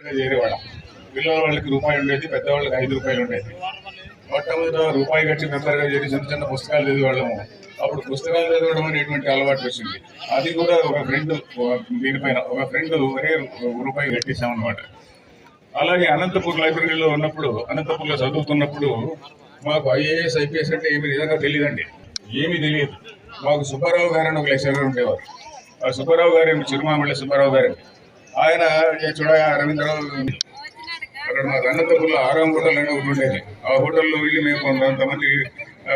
చేరేవాళ్ళం పిల్లల వాళ్ళకి రూపాయి ఉండేది పెద్దవాళ్ళకి ఐదు రూపాయలు ఉండేది. మొట్టమొదట రూపాయి కట్టి మెంబర్గా చేరి చిన్న చిన్న పుస్తకాలు చదివేవాళ్ళము. అప్పుడు పుస్తకాలు చదవడం అనేటువంటి అలవాటు వచ్చింది. అది కూడా ఒక ఫ్రెండ్ దీనిపైన ఒక ఫ్రెండ్ ఒకే రూపాయి కట్టేశామన్నమాట. అలాగే అనంతపూర్ లైబ్రరీలో ఉన్నప్పుడు అనంతపూర్లో చదువుతున్నప్పుడు మాకు ఐఏఎస్ ఐపీఎస్ అంటే ఏమి నిజంగా తెలియదండి ఏమీ తెలియదు మాకు సుబ్బారావు గారు అని ఒక లెక్చరర్ ఉండేవారు. ఆ సుబ్బారావు గారు చిరుమామిళ్ళ సుబ్బారావు గారు ఆయన ఏ చూడ రవీంద్రరావు అక్కడ మాకు అనంతపూర్లో ఆరాం హోటల్ అనే ఒకటి ఉండేది. ఆ హోటల్లో వెళ్ళి మేము కొంతమంది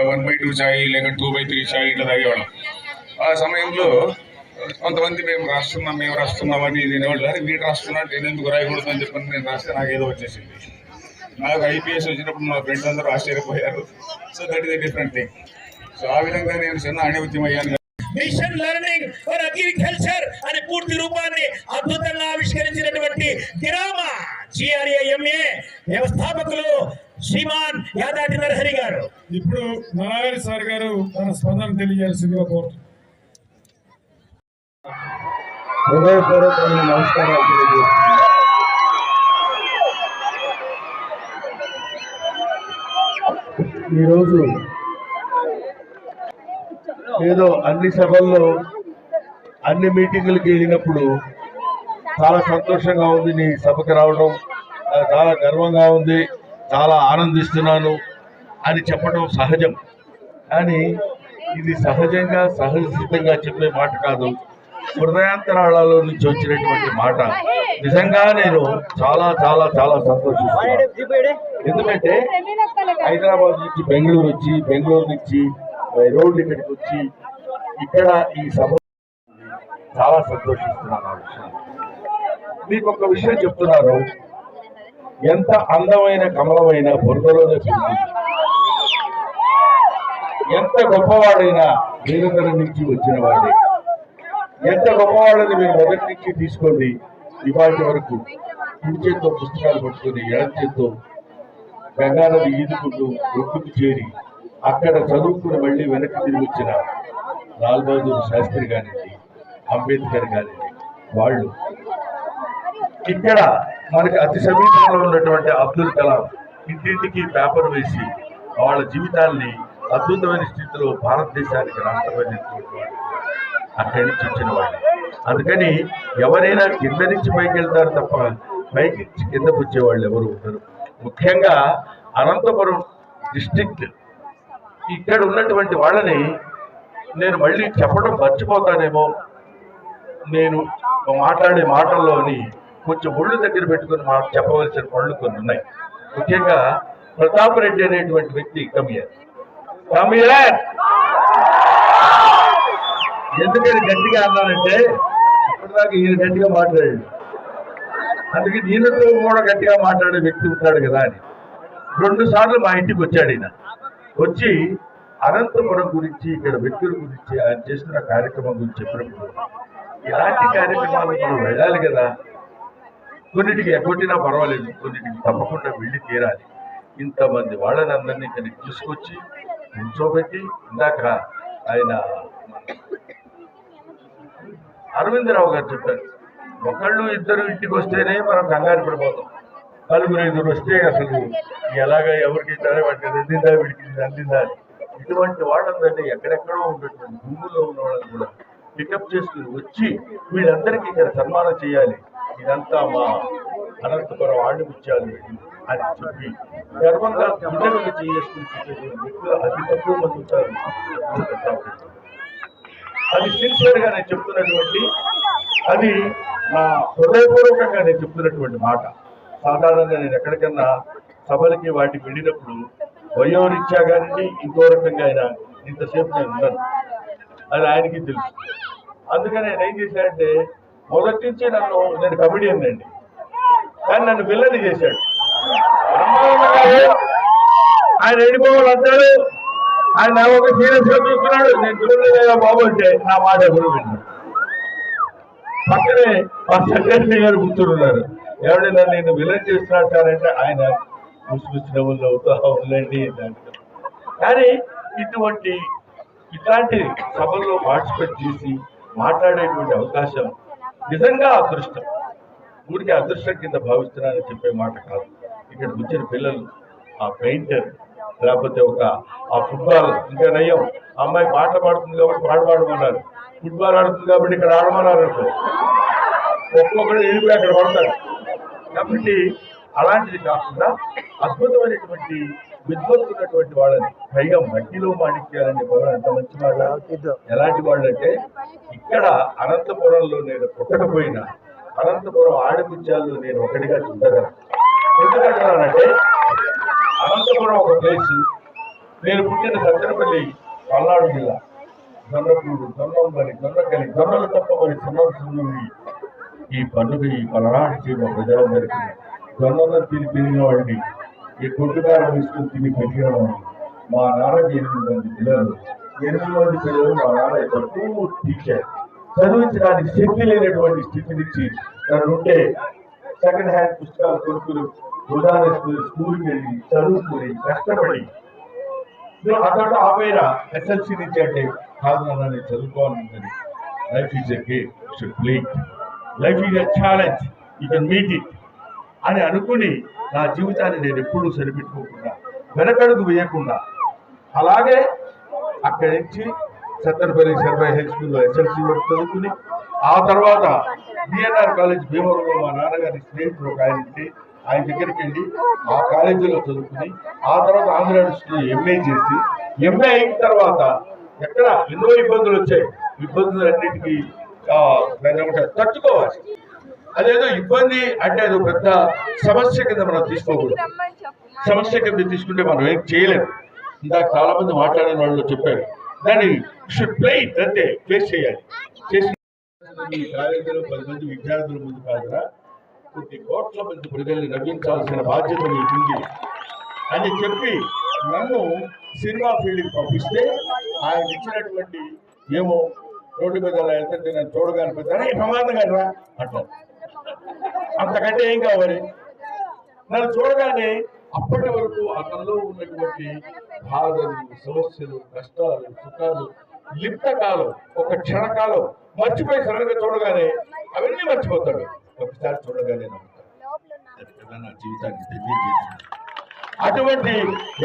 వన్ బై టూ చాయ్ లేక టూ బై త్రీ చాయ్ ఇట్లా తాగేవాళ్ళం. ఆ సమయంలో కొంతమంది మేము రాస్తున్నాం మేము రాస్తున్నాం అని తినేవాళ్ళు అరే మీరు రాస్తున్నా నేను ఎందుకు రాయకూడదు అని చెప్పని నేను రాస్తే నాకు ఏదో వచ్చేసింది. నాకు ఐపీఎస్ వచ్చినప్పుడు మా ఫ్రెండ్స్ అందరూ ఆశ్చర్యపోయారు. So that is different thing so ఆ విధంగా నేను చిన్న అణివత్యం అయ్యాను. మిషన్ లెర్నింగ్ ఫర్ అగ్రికల్చర్ అనే పూర్తి రూపాన్ని అద్భుతంగా ఆవిష్కరించినటువంటి గిరామ జిఆర్ఏఎంఏ వ్యవస్థాపకులు శ్రీమాన్ యాదాటి నరహరి గారు. ఇప్పుడు నరహరి సార్ గారు తన స్పందన తెలియజేయాల్సిందిగా కోరుతున్నాను హృదయపూర్వకమైన నమస్కారాలు తెలియజేస్తున్నాను. ఈరోజు ఏదో అన్ని సభల్లో అన్ని మీటింగులకి వెళ్ళినప్పుడు చాలా సంతోషంగా ఉంది నీ సభకి రావడం. చాలా గర్వంగా ఉంది. చాలా ఆనందిస్తున్నాను అని చెప్పడం సహజం. కానీ ఇది సహజంగా సహజసిద్ధంగా చెప్పే మాట కాదు. హృదయాంతరాళాల నుంచి వచ్చినటువంటి మాట. నిజంగా నేను చాలా చాలా చాలా సంతోషిస్తున్నాను. ఎందుకంటే హైదరాబాద్ నుంచి బెంగళూరు వచ్చి బెంగళూరు నుంచి బై రోడ్ ఇక్కడికి వచ్చి ఇక్కడ ఈ సభ చాలా సంతోషిస్తున్నాను ఆ విషయం. మీకు ఒక విషయం చెప్తున్నాను ఎంత అందమైన కమలమైన బురదలోనే పుట్టింది ఎంత గొప్పవాడైనా వేరుదల నుంచి వచ్చిన వాడే. ఎంత గొప్పవాడని మీరు మొదటి నుంచి తీసుకోండి. ఇవాటి వరకు కుడి చేత్తో పుస్తకాలు పట్టుకుని ఎడం చేత్తో గంగానది ఈదుకుంటూ ఒడ్డుకు చేరి అక్కడ చదువుకుని మళ్ళీ వెనక్కి తిరిగి వచ్చిన లాల్ బహదూర్ శాస్త్రి కానివ్వండి అంబేద్కర్ కానివ్వండి వాళ్ళు ఇక్కడ మనకి అతి సమీపంలో ఉన్నటువంటి అబ్దుల్ కలాం ఇంటింటికి పేపర్ వేసి వాళ్ళ జీవితాల్ని అద్భుతమైన స్థితిలో భారతదేశానికి రాష్ట్రపతి అక్కడి నుంచి వచ్చిన వాళ్ళు. అందుకని ఎవరైనా కింద నుంచి పైకి వెళ్తారు తప్ప పైకి కిందకు వచ్చే వాళ్ళు ఎవరు ఉండరు. ముఖ్యంగా అనంతపురం డిస్టిక్ట్ ఇక్కడ ఉన్నటువంటి వాళ్ళని నేను మళ్ళీ చెప్పడం మర్చిపోతానేమో. నేను మాట్లాడే మాటల్లోని కొంచెం ఒళ్ళు దగ్గర పెట్టుకుని మా చెప్పవలసిన పనులు కొన్ని ఉన్నాయి. ముఖ్యంగా ప్రతాప్ రెడ్డి అనేటువంటి వ్యక్తి కమియర్ కమియర్ ఎందుకని గట్టిగా అన్నానంటే ఇప్పటిదాకా ఈయన గట్టిగా మాట్లాడాడు. అందుకే ఈయనతో కూడా గట్టిగా మాట్లాడే వ్యక్తి ఉంటాడు కదా అని. రెండు సార్లు మా ఇంటికి వచ్చాడు ఈయన. వచ్చి అనంతపురం గురించి ఇక్కడ వ్యక్తుల గురించి ఆయన చేసిన కార్యక్రమం గురించి చెప్పినప్పుడు ఇలాంటి కార్యక్రమాలు మనం వెళ్ళాలి కదా. కొన్నిటికి ఎగ్గొట్టినా పర్వాలేదు కొన్నిటికి తప్పకుండా వెళ్ళి తీరాలి. ఇంతమంది వాళ్ళని అందరినీ ఇక్కడికి తీసుకొచ్చి కూర్చోబెట్టి ఇందాక ఆయన అరవిందరావు గారు చెప్పారు ఒకళ్ళు ఇద్దరు ఇంటికి వస్తేనే మనం కంగారు పడిపోతాం. నలుగురు ఐదుగురు వస్తే అసలు ఎలాగ ఎవరికి ఇచ్చారో వాటికి అందిందా వీడికి ఇది అందిందా? ఇటువంటి వాళ్ళందరినీ ఎక్కడెక్కడో ఉన్నటువంటి భూముల్లో ఉన్న వాళ్ళని కూడా పికప్ చేసుకుని వచ్చి వీళ్ళందరికీ ఇక్కడ సన్మానం చేయాలి. ఇదంతా మా అనంతపురం ఆడిపుచ్చాలి అని చెప్పి. గర్వంగా గుండెలకు చేసుకుని వ్యక్తులు అతి తక్కువ మంది ఉంటారు. అది సిన్సియర్గా నేను చెప్తున్నటువంటి అది నా హృదయపూర్వకంగా నేను చెప్తున్నటువంటి మాట. సాధారణంగా నేను ఎక్కడికన్నా సభలకి వాటికి వెళ్ళినప్పుడు వయోరీత్యా కానీ ఇంకో రకంగా ఆయన ఇంతసేపు నేను ఉన్నాను. అది ఆయనకి తెలుసు. అందుకని నేను ఏం చేశానంటే మొదటి నుంచి నన్ను నేను కమిడియన్ అండి. కానీ నన్ను విల్లని చేశాడు. ఆయన వెళ్ళిపోవాలంటాడు. ఆయన నా ఒక సీరియస్గా చూస్తున్నాడు. నేను చూడలేదా బాబు అంటే నా మాట ఎవరు విన్నాడు పక్కనే మా సెక్రటరీ గారు కూర్చున్నారు నేను విలన్ చేస్తున్నాడు సార్ అంటే ఆయన ముసిముసి వాళ్ళు అవుతా ఉండండి అంటాడు. కానీ ఇటువంటి ఇట్లాంటి సభల్లో పార్టిసిపేట్ చేసి మాట్లాడేటువంటి అవకాశం నిజంగా అదృష్టం. ఊరికి అదృష్టం కింద భావిస్తున్నానని చెప్పే మాట కాదు. ఇక్కడ వచ్చిన పిల్లలు ఆ పెయింటర్ లేకపోతే ఒక ఆ ఫుట్బాల్ ఇంకా నయం. ఆ అమ్మాయి పాట పాడుతుంది కాబట్టి పాట పాడమన్నారు. ఫుట్బాల్ ఆడుతుంది కాబట్టి ఇక్కడ ఆడమన్నారు అనుకో. ఒక్కొక్కరు ఎదురు అక్కడ పడతారు కాబట్టి అలాంటిది కాకుండా అద్భుతమైనటువంటి విద్వత్తున్నటువంటి వాళ్ళని పైగా మట్టిలో మాణిక్యాలని పదం ఎంత మంచి వాళ్ళ? ఎలాంటి వాళ్ళు అంటే ఇక్కడ అనంతపురంలో నేను పుట్టకపోయినా అనంతపురం ఆడపిచ్చాల్లో నేను ఒకటిగా చూడగలను. ఎందుకంటున్నానంటే అనంతపురం ఒక ప్లేస్ నేను పుట్టిన సత్తెనపల్లి పల్నాడు జిల్లా. దొన్నపూడు దొన్నంబరి దొన్నకలి దొన్నలు తప్ప మరి సున్నవి ఈ పండుగ ఈ పలనాటి చీమ ప్రజలందరికీ దొన్నలు తిని తిరిగిన వాడిని ఈ కొట్టుకారం తీసుకుని తిని పెట్టిన వాడిని మా నాన్నకి ఎనిమిది మంది పిల్లలు ఎనిమిది మంది పిల్లలు మా నాన్న తక్కువ టీచర్ చదివించడానికి శక్తి లేనటువంటి స్థితి నుంచి నన్ను ఉంటే సెకండ్ హ్యాండ్ పుస్తకాలు కొనుక్కుని ఉదాహరణ స్కూల్కి వెళ్ళి చదువుకుని కష్టపడి అతడు ఆపైన ఎస్ఎల్సి నుంచి అంటే కాదు నన్ను చదువుకోవాలని life is a game should play life is a challenge. You can meet it అని అనుకుని నా జీవితాన్ని నేను ఎప్పుడూ సరిపెట్టుకోకుండా వెనకడుగు వేయకుండా అలాగే అక్కడి నుంచి సత్తెనపల్లి సర్వై హై స్కూల్లో ఎస్ఎల్సీ వరకు చదువుకుని ఆ తర్వాత డిఎన్ఆర్ కాలేజ్ భీమవరంలో మా నాన్నగారి స్నేహితుడు ఒక ఆయన ఉంటే ఆయన దగ్గరికి వెళ్ళి ఆ కాలేజీలో చదువుకుని ఆ తర్వాత ఆంధ్ర యూనివర్సిటీలో ఎంఏ చేసి ఎంఏ అయిన తర్వాత ఎక్కడ ఎన్నో ఇబ్బందులు వచ్చాయి. ఇబ్బందులన్నిటికీ తట్టుకోవాలి. అదేదో ఇబ్బంది అంటే అది పెద్ద సమస్య కింద మనం తీసుకోకూడదు. సమస్య కింద తీసుకుంటే మనం ఏం చేయలేము. ఇందాక చాలా మంది మాట్లాడిన వాళ్ళు చెప్పారు దాన్ని షుడ్ ప్లే అంతే ఫేస్ చేయాలి. చేసి ఈ కాలేజీలో పది మంది విద్యార్థుల ముందు కాదురా. కొన్ని కోట్ల మంది ప్రజల్ని నవ్వించాల్సిన బాధ్యత నీకుంది అని చెప్పి నన్ను సినిమా ఫీల్డ్కి పంపిస్తే ఆయన ఇచ్చినటువంటి ఏమో రోడ్డు మీద అలా వెళ్తుంటే నేను చూడగా అనిపిస్తాను ఈ ప్రమాదం కదరా అంటారు. అంతకంటే ఏం కావాలి? నన్ను చూడగానే అప్పటి వరకు అతనిలో ఉన్నటువంటి బాధలు సమస్యలు కష్టాలు సుఖాలు లిప్త కాలం ఒక క్షణకాలం మర్చిపోయి సడన్గా చూడగానే అవన్నీ మర్చిపోతాడు. ఒకసారి చూడగానే నా జీవితాన్ని తెలియజేసింది. అటువంటి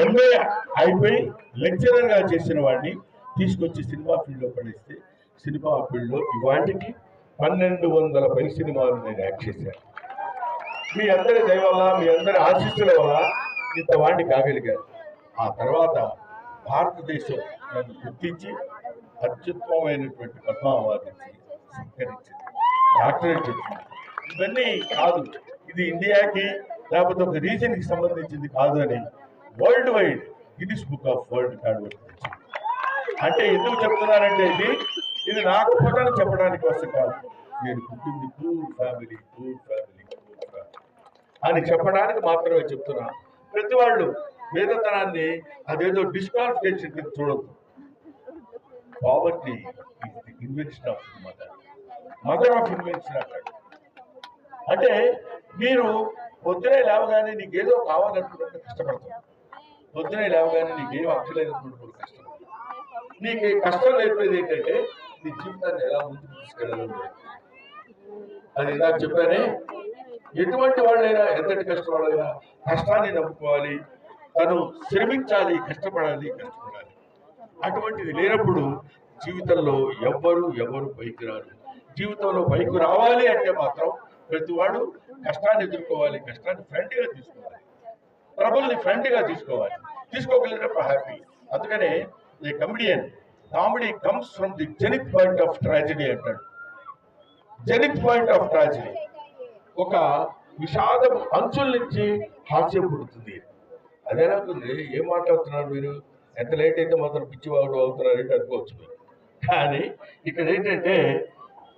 ఎంఏ అయిపోయి లెక్చరర్గా చేసిన వాడిని తీసుకొచ్చి సినిమా ఫీల్డ్లో పడేస్తే సినిమా ఫీల్డ్లో ఇవాటికి పన్నెండు వందల పై సినిమాలు నేను యాక్ట్ చేశాను మీ అందరి దయ వల్ల మీ అందరి ఆశీస్సుల వల్ల ఇంత వాడిని కాగలిగారు ఆ తర్వాత భారతదేశం నన్ను గుర్తించి అత్యుత్తమమైనటువంటి పద్మ అవార్డు ఇచ్చింది డాక్టరేట్ ఇచ్చింది ఇవన్నీ కాదు ఇది ఇండియాకి లేకపోతే ఒక రీజన్కి సంబంధించింది కాదు అని world wide Guinness book of world record అంటే ఎందుకు చెప్తున్నానంటే ఇది ఇది నాకు చెప్పడానికి వస్తే కాదు. నేను పుట్టింది poor family poor family family అని చెప్పడానికి మాత్రమే చెప్తున్నా. ప్రతి వాళ్ళు వేదతనాన్ని అదేదో డిస్క్వాలిఫికేషన్ కింద చూడద్దు. Poverty invention of mother mother of invention అంటాడు. అంటే మీరు పొద్దునే లేవగానే నీకేదో కావాలనుకుంటే కష్టపడతాం పొద్దునే లేవగానే నీకేం అక్కర్లేదనుకుంటే కష్టం నీకు కష్టం లేకపోయేది ఏంటంటే నీ జీవితాన్ని ఎలా ముందుకు తీసుకెళ్ళాలో అది నాకు చెప్పానే ఎటువంటి వాళ్ళైనా ఎంతటి కష్టవాళ్ళైనా కష్టాన్ని నమ్ముకోవాలి. తను శ్రమించాలి కష్టపడాలి కష్టపడాలి. అటువంటిది లేనప్పుడు జీవితంలో ఎవ్వరు ఎవరు పైకి రారు. జీవితంలో పైకి రావాలి అంటే మాత్రం ప్రతి వాడు కష్టాన్ని ఎదుర్కోవాలి కష్టాన్ని ఫ్రెండ్గా తీసుకోవాలి. ట్రబుల్ని ఫ్రెండ్గా తీసుకోవాలి. తీసుకోగలిగినప్పుడు హ్యాపీ అందుకనే comedian comedy comes from the zenith point of tragedy అంటాడు. జెనిత్ పాయింట్ ఆఫ్ ట్రాజడీ ఒక విషాదం అంచుల నుంచి హాస్యం పుడుతుంది. అదే నాకుంది ఏం మాట్లాడుతున్నారు మీరు? ఎంత లేట్ అయితే మాత్రం పిచ్చివాడు అవుతున్నారు ఏంటి అనుకోవచ్చు మీరు. కానీ ఇక్కడ ఏంటంటే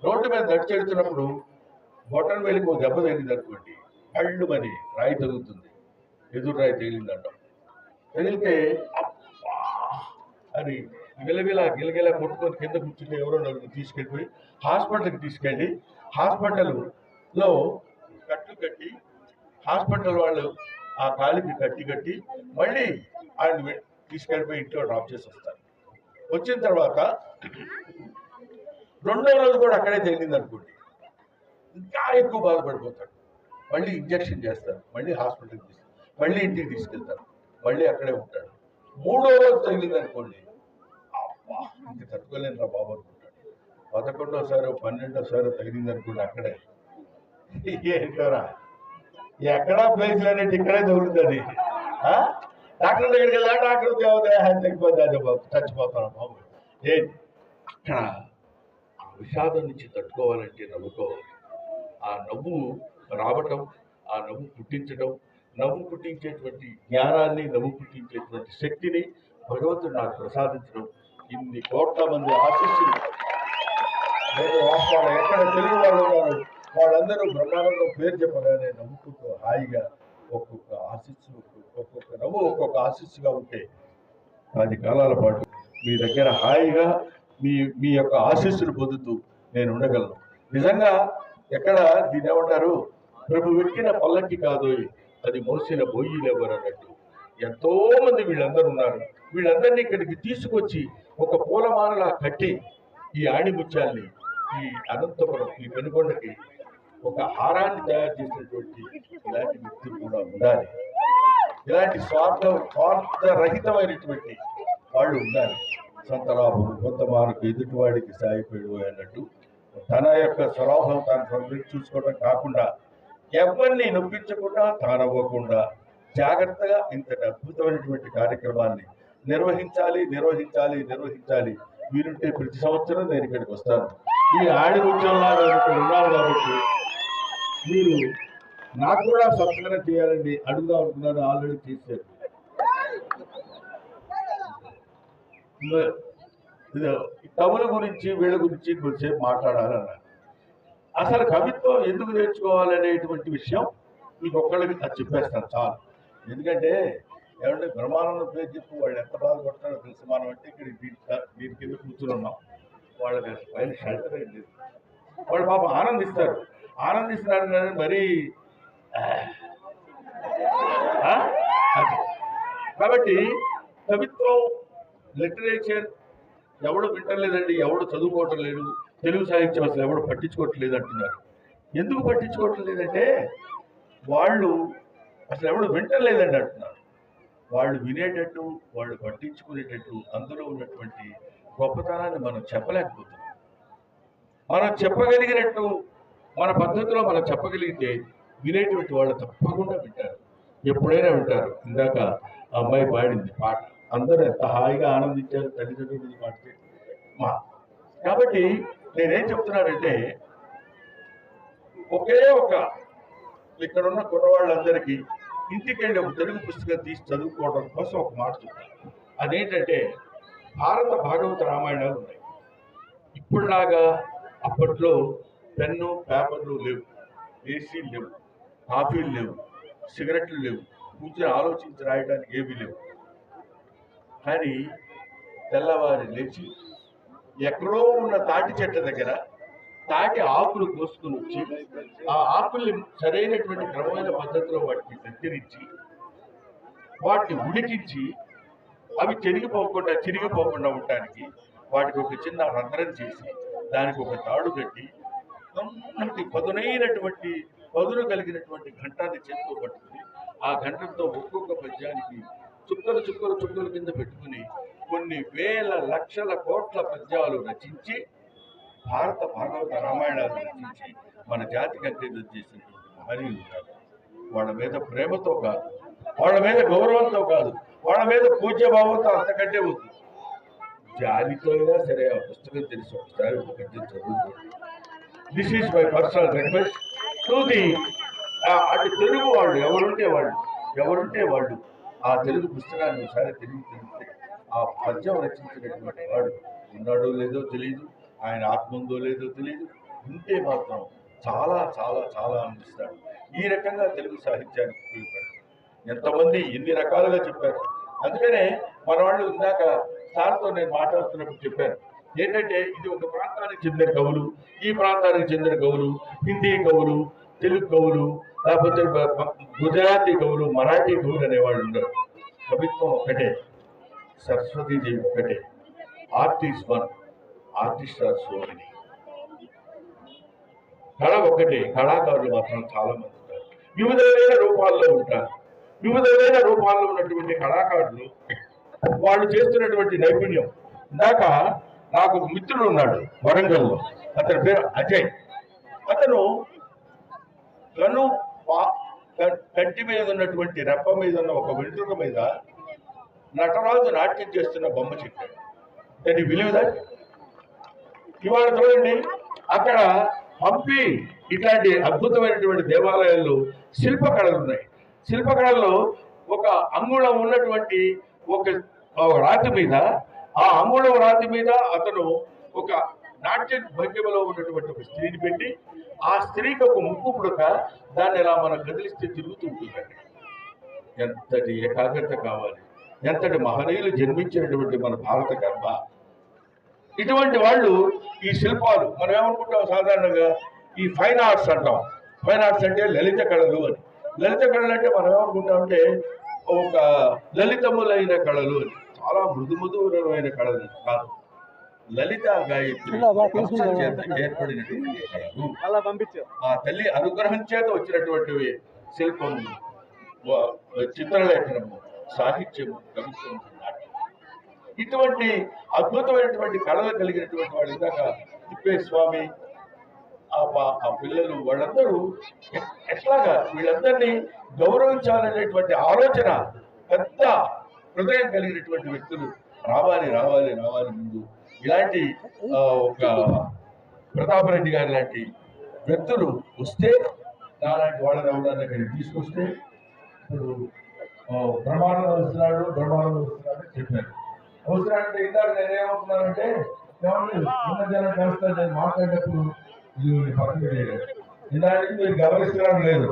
రోడ్డు మీద నడిచెడుతున్నప్పుడు బొటన్ వేలికి ఒక దెబ్బ తగిలింది అనుకోండి కళ్ళు మరి రాయి తగులుతుంది. ఎదురు రాయి తగిలిందంటాం. తగిలితే అని గిలగిల గిలగిల కొట్టుకొని కింద కూర్చుంటే ఎవరో నలుగురు తీసుకెళ్ళిపోయి హాస్పిటల్కి తీసుకెళ్ళి హాస్పిటల్లో కట్టు కట్టి హాస్పిటల్ వాళ్ళు ఆ కాలికి కట్టి కట్టి మళ్ళీ ఆయన తీసుకెళ్ళిపోయి ఇంట్లో డ్రాప్ చేసి వస్తారు. వచ్చిన తర్వాత రెండో రోజు కూడా అక్కడే తేలింది అనుకోండి ఇంకా ఎక్కువ బాధపడిపోతాడు. మళ్ళీ ఇంజక్షన్ చేస్తారు మళ్ళీ హాస్పిటల్కి తీసుకు మళ్ళీ ఇంటికి తీసుకెళ్తారు మళ్ళీ అక్కడే ఉంటాడు. మూడో రోజు తగిలింది అనుకోండి ఇంక తట్టుకోలేను రా బాబు అనుకుంటాడు. పదకొండోసారి పన్నెండోసారి తగిలింది అనుకోండి అక్కడే. ఏంటోరా? ఎక్కడా ప్లేస్ లేనట్టు ఇక్కడే దొరుకుతుంది. డాక్టర్ దగ్గరికి వెళ్ళా డాక్టర్ తగ్గిపోతే అదే బాబు చచ్చిపోతాను బాబు. ఏంటి అక్కడ ఆ విషాదం నుంచి తట్టుకోవాలంటే నవ్వుకోవాలి. ఆ నవ్వు రావటం ఆ నవ్వు పుట్టించడం నవ్వు పుట్టించేటువంటి జ్ఞానాన్ని నవ్వు పుట్టించేటువంటి శక్తిని భగవంతుడు నాకు ప్రసాదించడం ఇన్ని కోట్ల మంది ఆశీస్సులు నేను రాష్ట్రాలు ఎక్కడ తెలుగు వాళ్ళు ఉన్నారు? వాళ్ళందరూ బ్రహ్మాండంలో పేరు చెప్పగానే నవ్వుకుంటూ హాయిగా ఒక్కొక్క ఆశిస్సు ఒక్కొక్క నవ్వు ఒక్కొక్క ఆశిస్సుగా ఉంటే పది కాలాల పాటు మీ దగ్గర హాయిగా మీ మీ యొక్క ఆశీస్సులు పొందుతూ నేను ఉండగలను. నిజంగా ఎక్కడ దీని ఏమంటారు? ప్రభు వెక్కిన పల్లకి కాదు అది మోసిన బొయ్యిలెవరు అన్నట్టు ఎంతో మంది వీళ్ళందరూ ఉన్నారు వీళ్ళందరినీ ఇక్కడికి తీసుకొచ్చి ఒక పూలమాలలా కట్టి ఈ ఆణిముత్యాల్ని ఈ అనంతపురం ఈ పెనుకొండకి ఒక హారాన్ని తయారు చేసినటువంటి ఇలాంటి వ్యక్తులు కూడా ఉండాలి. ఇలాంటి స్వార్థ స్వార్థరహితమైనటువంటి వాళ్ళు ఉండాలి. సొంత లాభం కొంత మనకు ఎదుటివాడికి సాయిపోయాడు అన్నట్టు తన యొక్క స్వలాభం తన సొంతం చూసుకోవడం కాకుండా ఎవరిని నొప్పించకుండా తానవ్వకుండా జాగ్రత్తగా ఇంతటి అద్భుతమైనటువంటి కార్యక్రమాన్ని నిర్వహించాలి నిర్వహించాలి నిర్వహించాలి. వీరుంటే ప్రతి సంవత్సరం నేను ఇక్కడికి వస్తాను. ఈ ఆడి ఉద్యోగాలు ఇక్కడ ఉన్నారు కాబట్టి మీరు నాకు కూడా సత్కారం చేయాలని అడుగుదా ఉంటున్నాను ఆల్రెడీ చేశారు. కవుల గురించి వీళ్ళ గురించి కొంచెంసేపు మాట్లాడాలన్నారు అసలు కవిత్వం ఎందుకు నేర్చుకోవాలనేటువంటి విషయం మీకు ఒక్కళ్ళకి అది చెప్పేస్తాను చాలు. ఎందుకంటే ఏమంటే బ్రహ్మానందం పేరు చెప్పి వాళ్ళు ఎంత బాధపడతారో తెలుసు. మనం అంటే ఇక్కడ దీని దీని కింద కూర్చుని ఉన్నాం. వాళ్ళకి పైన షెల్టర్ ఏం లేదు. వాళ్ళు పాపం ఆనందిస్తారు. ఆనందిస్తున్నారు కానీ మరీ కాబట్టి కవిత్వం లిటరేచర్ ఎవడు వింటలేదండి ఎవడు చదువుకోవటం లేదు తెలుగు సాహిత్యం అసలు ఎవడు పట్టించుకోవట్లేదు అంటున్నారు. ఎందుకు పట్టించుకోవట్లేదంటే వాళ్ళు అసలు ఎవడు వింటలేదండి అంటున్నారు. వాళ్ళు వినేటట్టు వాళ్ళు పట్టించుకునేటట్టు అందులో ఉన్నటువంటి గొప్పతనాన్ని మనం చెప్పలేకపోతున్నాం. మనం చెప్పగలిగినట్టు మన పద్ధతిలో మనం చెప్పగలిగితే వినేటువంటి వాళ్ళు తప్పకుండా వింటారు. ఎప్పుడైనా వింటారు. ఇందాక ఆ అమ్మాయి పాడింది పాట. అందరూ ఎంత హాయిగా ఆనందించారు తల్లిదండ్రులు పాడితే మా. కాబట్టి నేనేం చెప్తున్నానంటే ఒకే ఒక ఇక్కడ ఉన్న కుర్రవాళ్ళందరికీ ఇంటికి వెళ్ళి ఒక తెలుగు పుస్తకం తీసి చదువుకోవడం కోసం ఒక మాట చెప్తాను. అదేంటంటే భారత భాగవత రామాయణాలు ఉన్నాయి. ఇప్పుడులాగా అప్పట్లో పెన్ను పేపర్లు లేవు. ఏసీలు లేవు. కాఫీలు లేవు. సిగరెట్లు లేవు. కూర్చొని ఆలోచించి రాయడానికి ఏమీ లేవు. కానీ తెల్లవారి లేచి ఎక్కడో ఉన్న తాటి చెట్ల దగ్గర తాటి ఆకులు కోసుకుని వచ్చి ఆ ఆకుల్ని సరైనటువంటి క్రమమైన పద్ధతిలో వాటిని కత్తిరించి వాటిని ఉడికించి అవి చెరిగిపోకుండా చిరిగిపోకుండా ఉండటానికి వాటికి ఒక చిన్న రంధ్రం చేసి దానికి ఒక తాడు కట్టి సన్నటి పదునైనటువంటి పదును కలిగినటువంటి ఘంటాన్ని చేతితో పట్టుకుని ఆ ఘంటంతో ఒక్కొక్క పద్యానికి చుక్కలు చుక్కలు చుక్కలు కింద పెట్టుకుని కొన్ని వేల లక్షల కోట్ల పద్యాలు రచించి భారత భాగవత రామాయణాలు రచించి మన జాతికి అంకితం చేసినటువంటి మహనీయులు ఉన్నారు. వాళ్ళ మీద ప్రేమతో కాదు వాళ్ళ మీద గౌరవంతో కాదు వాళ్ళ మీద పూజ్యభావంతో అంతకంటే వద్దు జాతితో అయినా సరే ఆ పుస్తకం తెలిసి ఒకసారి ఒక పద్యం this is my personal request to the అటు తెలుగు వాళ్ళు ఎవరుంటే వాళ్ళు ఎవరుంటే వాళ్ళు ఆ తెలుగు పుస్తకాన్ని ఒకసారి తెలుగు తెలిస్తే ఆ పద్యం రచించినటువంటి వాడు ఉన్నాడో లేదో తెలియదు ఆయన ఆత్మ ఉందో లేదో తెలియదు ఉంటే మాత్రం చాలా చాలా చాలా అందిస్తాడు ఈ రకంగా తెలుగు సాహిత్యానికి ఉపయోగపడుతుంది ఎంతమంది ఎన్ని రకాలుగా చెప్పారు. అందుకనే మన వాళ్ళు ఇందాక సార్తో నేను మాట్లాడుతున్నప్పుడు చెప్పాను. ఏంటంటే ఇది ఒక ప్రాంతానికి చెందిన కవులు ఈ ప్రాంతానికి చెందిన కవులు హిందీ కవులు తెలుగు కవులు లేకపోతే గుజరాతీ కవులు మరాఠీ కవులు అనేవాళ్ళు ఉండరు. కవిత్వం ఒకటే సరస్వతీదేవి ఒకటే artist one. Artist are so many కళ ఒకటే కళాకారులు మాత్రం చాలా మంది ఉంటారు. వివిధమైన రూపాల్లో ఉంటారు. వివిధమైన రూపాల్లో ఉన్నటువంటి కళాకారులు వాళ్ళు చేస్తున్నటువంటి నైపుణ్యం. ఇందాక నాకు ఒక మిత్రుడు ఉన్నాడు వరంగల్లో. అతని పేరు అజయ్. అతను కను కంటి మీద ఉన్నటువంటి రెప్ప మీద ఉన్న ఒక వెంట్రుక మీద నటరాజు నాట్యం చేస్తున్న బొమ్మ చెప్పాడు. దాన్ని విలువ ఇవాళ చూడండి అక్కడ హంపి ఇట్లాంటి అద్భుతమైనటువంటి దేవాలయాల్లో శిల్పకళలు ఉన్నాయి. శిల్పకళల్లో ఒక అంగుళం ఉన్నటువంటి ఒక ఒక రాతి మీద ఆ అంగుళం రాతి మీద అతను ఒక నాట్య భంగిమలో ఉన్నటువంటి ఒక స్త్రీని పెట్టి ఆ స్త్రీకి ఒక ముక్కు పుడక దాన్ని ఇలా మనం కదిలిస్తే తిరుగుతూ ఉంటుందండి. ఎంతటి ఏకాగ్రత కావాలి ఎంతటి మహనీయులు జన్మించినటువంటి మన భారత గర్భ ఇటువంటి వాళ్ళు ఈ శిల్పాలు మనం ఏమనుకుంటాం సాధారణంగా? ఈ ఫైన్ ఆర్ట్స్ అంటాం. ఫైన్ ఆర్ట్స్ అంటే లలిత కళలు అని. లలిత కళలు అంటే మనం ఏమనుకుంటాం అంటే ఒక లలితములైన కళలు అని. చాలా మృదు మధురమైన కళలు కాదు. లలిత గాయత్రి చేత ఏర్పడినటువంటి కళలు. ఆ తల్లి అనుగ్రహం చేత వచ్చినటువంటివి శిల్పము చిత్రలేఖనము సాహిత్యము కవిత్వము నాట్యం. ఇటువంటి అద్భుతమైనటువంటి కళలు కలిగినటువంటి వాళ్ళు ఇందాక తిప్పేస్వామి ఆ పా- ఆ పిల్లలు వాళ్ళందరూ ఎట్లాగా వీళ్ళందరినీ గౌరవించాలనేటువంటి ఆలోచన పెద్ద హృదయం కలిగినటువంటి వ్యక్తులు. రావాలి రావాలి రావాలి ముందు. ఇలాంటి ఒక ప్రతాపరెడ్డి గారి లాంటి వ్యక్తులు వస్తే నాలాంటి వాళ్ళని ఎవరైనా ఇక్కడికి తీసుకొస్తే ఇప్పుడు ఆ, వస్తున్నాడు బ్రహ్మానందం వస్తున్నాడు చెప్పారు. వస్తున్నాడంటే ఇందాక నేనేమనుకున్నానంటే ఏమండి ఉన్న జనం చేస్తా నేను మాట్లాడేటప్పుడు ఇది పక్కన ఇందాక మీరు గమనిస్తున్నాను లేదు.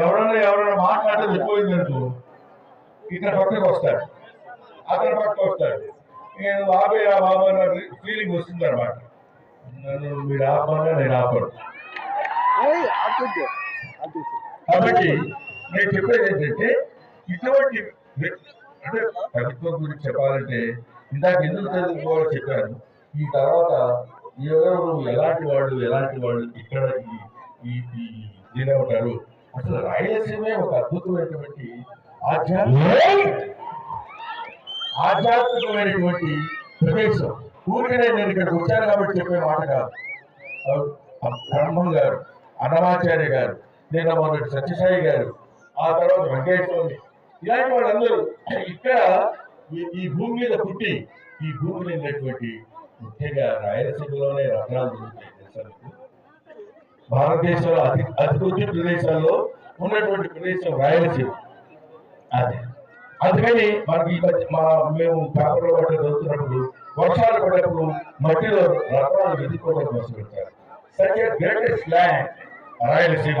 ఎవరైనా ఎవరైనా మాట్లాడటం ఎక్కువైంది అనుకో ఇతర పక్కకు వస్తాడు. అతని పక్కకు వస్తాడు. నేను ఆపే ఆ బాబా ఫీలింగ్ వస్తుంది అనమాట నన్ను మీరు ఆపమన్నా నేను అటు కాబట్టి నేను చెప్పేది ఏంటంటే ఇటువంటి ప్రభుత్వం గురించి చెప్పాలంటే ఇందాక ఎందుకు చదువుకోవాలో చెప్పారు. ఈ తర్వాత ఎవరు ఎలాంటి వాళ్ళు ఎలాంటి వాళ్ళు ఇక్కడ ఈ- ఈ ఉంటారు అసలు రాయలసీమే ఒక అద్భుతమైనటువంటి ఆధ్యాత్మిక ఆధ్యాత్మికమైనటువంటి ప్రదేశం. ఊరికనే నేను ఇక్కడికి వచ్చాను కాబట్టి చెప్పే మాట కాదు. బ్రహ్మం గారు అన్నమాచార్య గారు నేను మొన్నటి సత్యసాయి గారు ఆ తర్వాత వెంకటేశ్వరి ఇలాంటి వాళ్ళందరూ ఇక్కడ ఈ- భూమి మీద పుట్టి ఈ భూమిలో ఉన్నటువంటి ముఖ్యంగా రాయలసీమలోనే రత్నాలు దొరుకుతాయి భారతదేశంలో అతి అతి కొద్ది ప్రదేశాల్లో ఉన్నటువంటి ప్రదేశం రాయలసీమ. అదే. అందుకని మనకి ఈ మధ్య మా మేము పేపర్లో పట్ల చదువుతున్నప్పుడు వర్షాలు పడ్డప్పుడు మట్టిలో రత్నాలు వెతుక్కోవడం కోసం పెడతారు సచ్ గ్రేటెస్ట్ ల్యాండ్ రాయలసీమ.